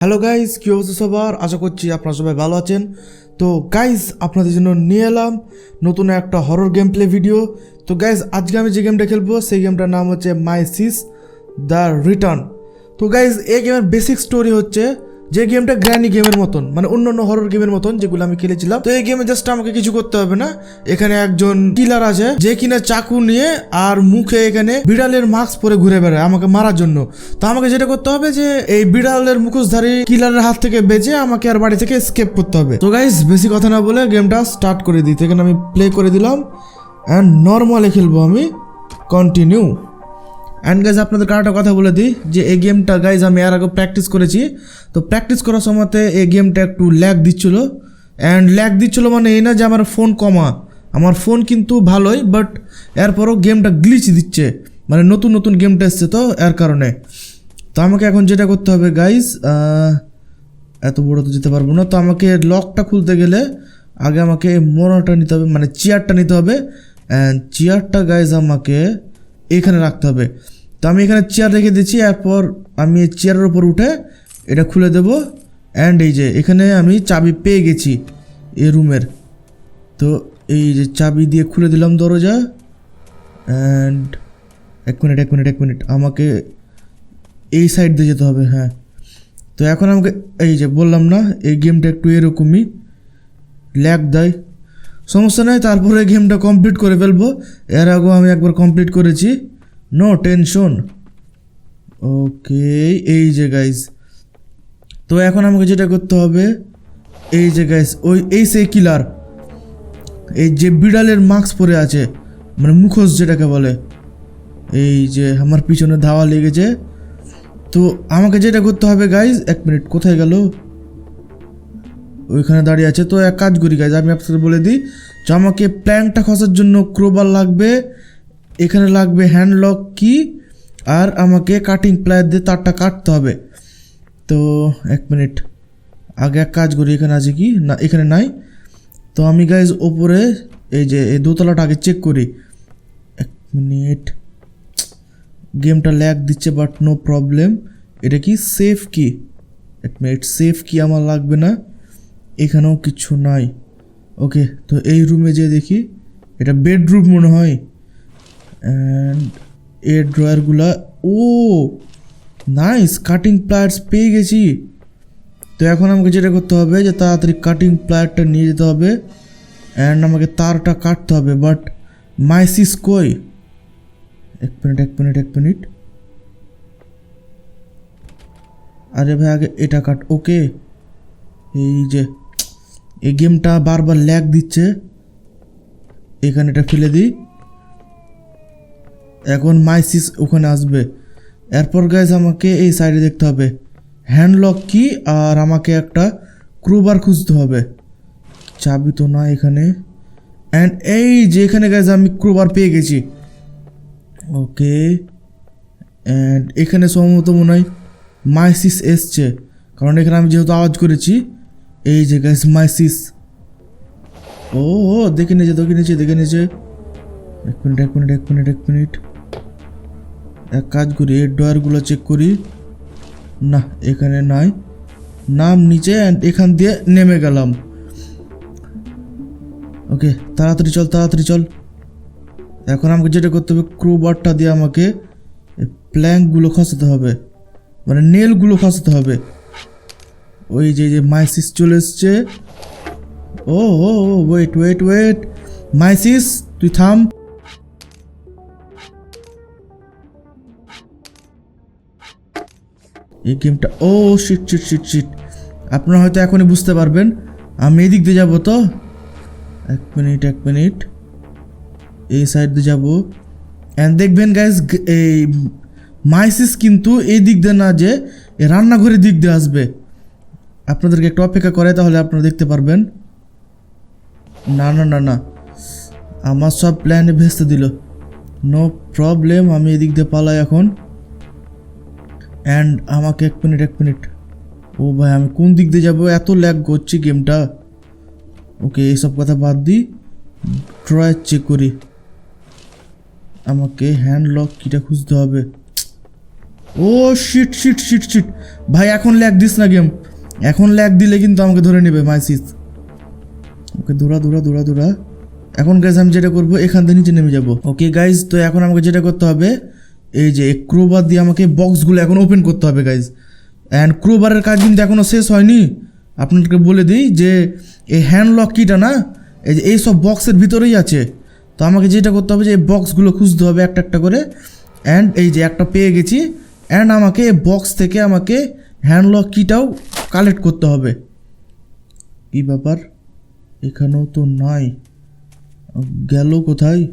Hello guys কী অবস্থা সবার? আশা করছি আপনারা সবাই ভালো আছেন। তো গাইস আপনাদের জন্য নিয়ে এলাম নতুন একটা হরর গেম প্লে ভিডিও তো গাইস আজকে আমি যে গেমটা খেলব, সেই গেমটার নাম হচ্ছে মাই সিস দ্য রিটার্ন তো গাইস এই গেমের বেসিক স্টোরি হচ্ছে যে গেমটা গ্র্যানি গেমের মতন মানে অন্য অন্য হরর গেমের মতন যেগুলো আমি খেলেছিলাম, তো এই গেমে জাস্ট আমাকে কিছু করতে হবে না। এখানে একজন কিলার আছে, যে কিনা চাকু নিয়ে আর মুখে এখানে বিড়ালের মাস্ক পরে ঘুরে বেড়ায় আমাকে মারার জন্য। তো আমাকে যেটা করতে হবে যে, এই বিড়ালের মুখোশধারী কিলারের হাত থেকে বেঁচে আমাকে আর বাড়ি থেকে স্কেপ করতে হবে। তো গাইস বেশি কথা না বলে গেমটা স্টার্ট করে দিই। এখানে আমি প্লে করে দিলাম অ্যান্ড নর্মালে খেলব আমি। কন্টিনিউ অ্যান্ড গাইজ আপনাদের কারোটা কথা বলে দিই যে এই গেমটা গাইজ আমি এর আগে প্র্যাকটিস করেছি। তো প্র্যাকটিস করার সময়তে এই গেমটা একটু ল্যাগ দিচ্ছিল। অ্যান্ড ল্যাগ দিচ্ছিল মানে এই না যে আমার ফোন কমা। আমার ফোন কিন্তু ভালোই বাট এরপরও গেমটা গ্লিচ দিচ্ছে। মানে নতুন নতুন গেমটা এসছে তো এর কারণে। তো আমাকে এখন যেটা করতে হবে গাইজ এত বড় তো যেতে পারব না। তো আমাকে লকটা খুলতে গেলে আগে আমাকে মোড়াটা নিতে হবে মানে চেয়ারটা নিতে হবে। অ্যান্ড চেয়ারটা গাইজ আমাকে এখানে রাখতে হবে। তো আমি এখানে চেয়ার রেখে দিচ্ছি, এরপর আমি এই চেয়ারের ওপর উঠে এটা খুলে দেব অ্যান্ড এই যে এখানে আমি চাবি পেয়ে গেছি এই রুমের। তো এই যে চাবি দিয়ে খুলে দিলাম দরজা অ্যান্ড এক মিনিট এক মিনিট এক মিনিট, আমাকে এই সাইড দিয়ে যেতে হবে হ্যাঁ। তো এখন আমাকে এই যে বললাম না, এই গেমটা একটু এরকমই ল্যাগ দেয়। সমস্যা নেই, তারপরে গেমটা কমপ্লিট করে ফেলব। এর আগেও আমি একবার কমপ্লিট করেছি। নো টেনশন ওকে এই যে গাইজ তো এখন আমাকে যেটা করতে হবে, এই যে গাইজ ওই, এই সেই কিলার এই যে বিড়ালের মাস্ক পরে আছে মানে মুখোশ যেটাকে বলে। এই যে আমার পিছনে ধাওয়া লেগেছে। তো আমাকে যেটা করতে হবে গাইজ এক মিনিট কোথায় গেল? ওইখানে দাঁড়িয়ে আছে। তো এক কাজ করি গাইজ আমি আপনাদের বলে দিই, যে আমাকে প্ল্যানটা খসার জন্য ক্রোবার লাগবে। এখানে লাগবে হ্যান্ডলক কি আর আমাকে কাটিং প্লায়ার দিয়ে তারটা কাটতে হবে। তো এক মিনিট আগে এক কাজ করি, এখানে আছে কি? না, এখানে নাই। তো আমি গাইজ ওপরে এই যে, এই দোতলাটা আগে চেক করি। এক মিনিট গেমটা ল্যাগ দিচ্ছে বাট নো প্রবলেম এটা কি সেফ কি এক মিনিট সেফ কি আমার লাগবে না। এখানেও কিছু নাই। ওকে তো এই রুমে যে দেখি, এটা বেডরুম মনে হয়। অ্যান্ড এর ড্রয়ারগুলা ও নাইস কাটিং প্লায়ার্স পেয়ে গেছি। তো এখন আমাকে যেটা করতে হবে, যে তাড়াতাড়ি কাটিং প্লায়ারটা নিয়ে যেতে হবে। অ্যান্ড আমাকে তারটা কাটতে হবে বাট মাইসিস কই? এক মিনিট এক মিনিট এক মিনিট আরে ভাই, আগে এটা কাট, ওকে। এই যে, এই গেমটা বারবার ল্যাগ দিচ্ছে। এখানে এটা ফেলে দিই। এখন মাইসিস ওখানে আসবে। এরপর গাইজ আমাকে এই সাইডে দেখতে হবে। হ্যান্ডলক কি? আর আমাকে একটা ক্রুবার খুঁজতে হবে। চাবি তো না এখানে। অ্যান্ড এই যে এখানে গাইজ আমি ক্রুবার পেয়ে গেছি। ওকে অ্যান্ড এখানে সম্ভবত মনে হয় মাইসিস এসছে। কারণ এখানে আমি যেহেতু আওয়াজ করেছি, এই যে গ্যাস মাইসিস। ও, দেখে নিয়েছে দেখে নিয়েছে দেখে নিয়েছে। এক মিনিট এক মিনিট এক মিনিট এক মিনিট। এক কাজ করি এর ডয়ারগুলো চেক করি। না, এখানে নাই। নাম নিচে অ্যান্ড এখান দিয়ে নেমে গেলাম। ওকে, তাড়াতাড়ি চল তাড়াতাড়ি চল। এখন আমাকে যেটা করতে হবে ক্রুবারটা দিয়ে আমাকে প্ল্যাঙ্কগুলো খসাতে হবে। মানে নেলগুলো খসাতে হবে। ওই যে যে মাইসিস চলে এসছে। Oh O wait wait wait my sis তুই থাম। এই গেমটা, oh shit shit shit shit আপনারা হয়তো এখনই বুঝতে পারবেন, আমি এদিক দিয়ে যাব তো। এক মিনিট এক মিনিট এই সাইড দিয়ে যাব। অ্যান্ড দেখবেন গাইজ এই মাইসিস কিন্তু এই দিক দিয়ে না যে রান্নাঘরের দিক দিয়ে আসবে। আপনাদেরকে একটু অপেক্ষা করে তাহলে আপনারা দেখতে পারবেন। না না না না। আমার সব প্ল্যানে ভেস্তে দিল। নো প্রবলেম আমি এদিক দিয়ে পালাই এখন। অ্যান্ড আমাকে এক মিনিট এক মিনিট ও ভাই, আমি কোন দিক দিয়ে যাব? এত ল্যাগ করছি গেমটা ওকে এইসব কথা বাদ দিই। ট্রয় চেক করি। আমাকে হ্যান্ড লক কিটা খুঁজতে হবে। Oh shit shit shit shit ভাই, এখন ল্যাগ দিস না গেম এখন ল্যাগ দিলে কিন্তু আমাকে ধরে নেবে মাইসিস ওকে দৌড়া দৌড়া দৌড়া দৌড়া। এখন গাইজ আমি যেটা করব, এখান থেকে নিচে নেমে যাব। ওকে গাইজ তো এখন আমাকে যেটা করতে হবে এই যে ক্রোবার দিয়ে আমাকে বক্সগুলো এখন ওপেন করতে হবে গাইজ অ্যান্ড ক্রোবারের কাজ কিন্তু এখনও শেষ হয়নি। আপনাদেরকে বলে দিই যে, এই হ্যান্ড লক কিটা না, এই যে এই সব বক্সের ভিতরেই আছে। তো আমাকে যেটা করতে হবে যে, এই বক্সগুলো খুঁজতে হবে একটা একটা করে। অ্যান্ড এই যে একটা পেয়ে গেছি। অ্যান্ড আমাকে বক্স থেকে আমাকে হ্যান্ড লক কিটাও কালেক্ট করতে হবে। কী ব্যাপার? এখানেও তো নাই। গেল কোথায়?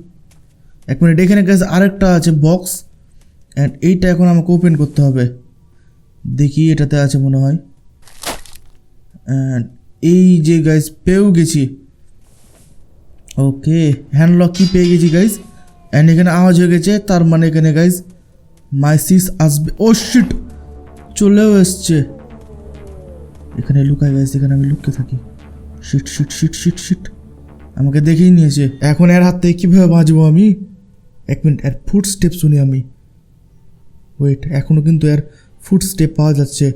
এক মিনিট এখানে গেছে আরেকটা আছে বক্স অ্যান্ড এইটা এখন আমাকে ওপেন করতে হবে। দেখি এটাতে আছে মনে হয়। অ্যান্ড এই যে গাইজ পেয়েও গেছি। ওকে হ্যান্ডলক কি পেয়ে গেছি গাইজ অ্যান্ড এখানে আওয়াজ হয়ে গেছে, তার মানে এখানে গাইজ মাইসিস আসবে ও শিট চলেও এসছে। এখানে লুকায় গাইজ এখানে আমি লুকিয়ে থাকি। Shit shit shit shit shit আমাকে দেখেই নিয়েছে। এখন এর হাত থেকে কীভাবে বাঁচবো আমি? এক মিনিট, এর ফুট স্টেপ শুনি আমি। ওয়েট এখনও কিন্তু এর ফুট স্টেপ পাওয়া যাচ্ছে।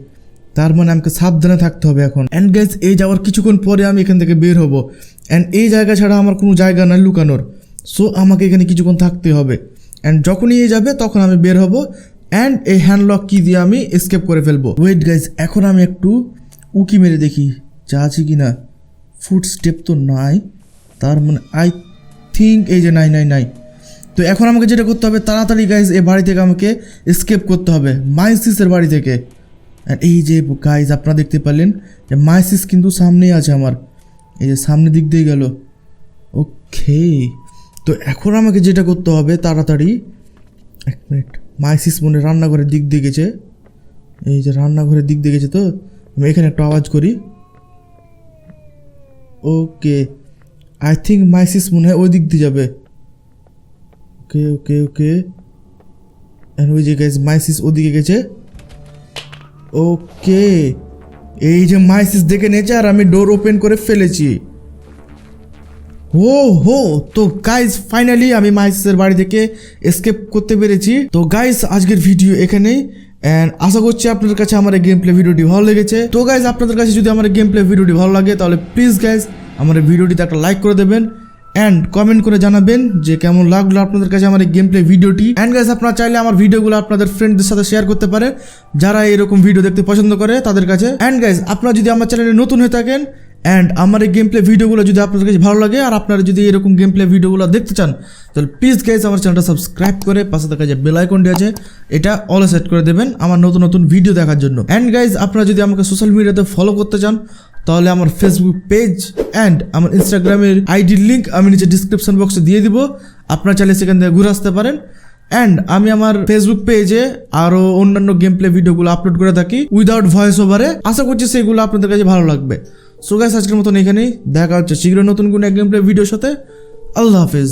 তার মানে আমাকে সাবধানে থাকতে হবে এখন। অ্যান্ড গাইজ এই যাওয়ার কিছুক্ষণ পরে আমি এখান থেকে বের হব। অ্যান্ড এই জায়গা ছাড়া আমার কোনো জায়গা নাই লুকানোর। সো আমাকে এখানে কিছুক্ষণ থাকতে হবে। অ্যান্ড যখনই এই যাবে, তখন আমি বের হব। অ্যান্ড এই হ্যান্ডলক কি দিয়ে আমি এসকেপ করে ফেলব। ওয়েট গাইজ এখন আমি একটু উকি মেরে দেখি, যা আছে কি না ফুট স্টেপ তো নাই। তার মানে আই থিঙ্ক এই যে নাই নাই নাই। তো এখন আমাকে যেটা করতে হবে, তাড়াতাড়ি গাইজ এ বাড়ি থেকে আমাকে স্কেপ করতে হবে মাইসিসের বাড়ি থেকে। আর এই যে গাইজ আপনারা দেখতে পারলেন যে মাইসিস কিন্তু সামনেই আছে আমার। এই যে সামনে দিক দিয়ে গেল। ওকে তো এখন আমাকে যেটা করতে হবে, তাড়াতাড়ি এক মিনিট মাইসিস মনে রান্নাঘরের দিক দিয়ে গেছে। এই যে রান্নাঘরের দিক দিয়ে গেছে তো, আমি এখানে একটা আওয়াজ করি। ওকে আই থিঙ্ক মাইসিস মনে হয় ওই দিক দিয়ে যাবে। ওকে ওকে ওকে অ্যান্ড ওই যে গাইজ মাইসিস ওদিকে গেছে। ওকে এই যে মাইসিস দেখে নিয়েছে আর আমি ডোর ওপেন করে ফেলেছি। ও হো তো গাইজ ফাইনালি আমি মাইসিসের বাড়ি থেকে এসকেপ করতে পেরেছি। তো গাইজ আজকের ভিডিও এখানেই। অ্যান্ড আশা করছি আপনাদের কাছে আমার গেম প্লে ভিডিওটি ভালো লেগেছে। তো গাইজ আপনাদের কাছে যদি আমার গেম প্লে ভিডিওটি ভালো লাগে, তাহলে প্লিজ গাইজ আমার ভিডিওটিতে একটা লাইক করে দেবেন। অ্যান্ড কমেন্ট করে জানাবেন যে কেমন লাগল আপনাদের কাছে আমার এই গেম প্লে ভিডিওটি। অ্যান্ড গাইজ আপনারা চাইলে আমার ভিডিওগুলো আপনাদের ফ্রেন্ডদের সাথে শেয়ার করতে পারেন যারা এরকম ভিডিও দেখতে পছন্দ করে, তাদের কাছে। অ্যান্ড গাইজ আপনারা যদি আমার চ্যানেলে নতুন হয়ে থাকেন অ্যান্ড আমার এই গেম প্লে ভিডিওগুলো যদি আপনাদের কাছে ভালো লাগে, আর আপনারা যদি এরকম গেম প্লে ভিডিওগুলো দেখতে চান, তাহলে প্লিজ গাইজ আমার চ্যানেলটা সাবস্ক্রাইব করে পাশে থাকা যে বেল আছে, এটা অল সেট করে দেবেন আমার নতুন নতুন ভিডিও দেখার জন্য। অ্যান্ড গাইজ আপনারা যদি আমাকে সোশ্যাল মিডিয়াতে ফলো করতে চান তাহলে আমার ফেসবুক পেজ অ্যান্ড আমার ইনস্টাগ্রামের আইডির লিঙ্ক আমি নিচে ডিসক্রিপশন বক্সে দিয়ে দিব। আপনার চাইলে সেখান থেকে ঘুরে আসতে পারেন। অ্যান্ড আমি আমার ফেসবুক পেজে আরও অন্যান্য গেম প্লে ভিডিওগুলো আপলোড করে থাকি উইদাউট ভয়েস ওভারে আশা করছি সেগুলো আপনাদের কাছে ভালো লাগবে। সো গাইস আজকের মতন এখানেই। দেখা হচ্ছে শীঘ্রই নতুন কোনো গেম প্লে ভিডিওর সাথে। আল্লাহ হাফেজ।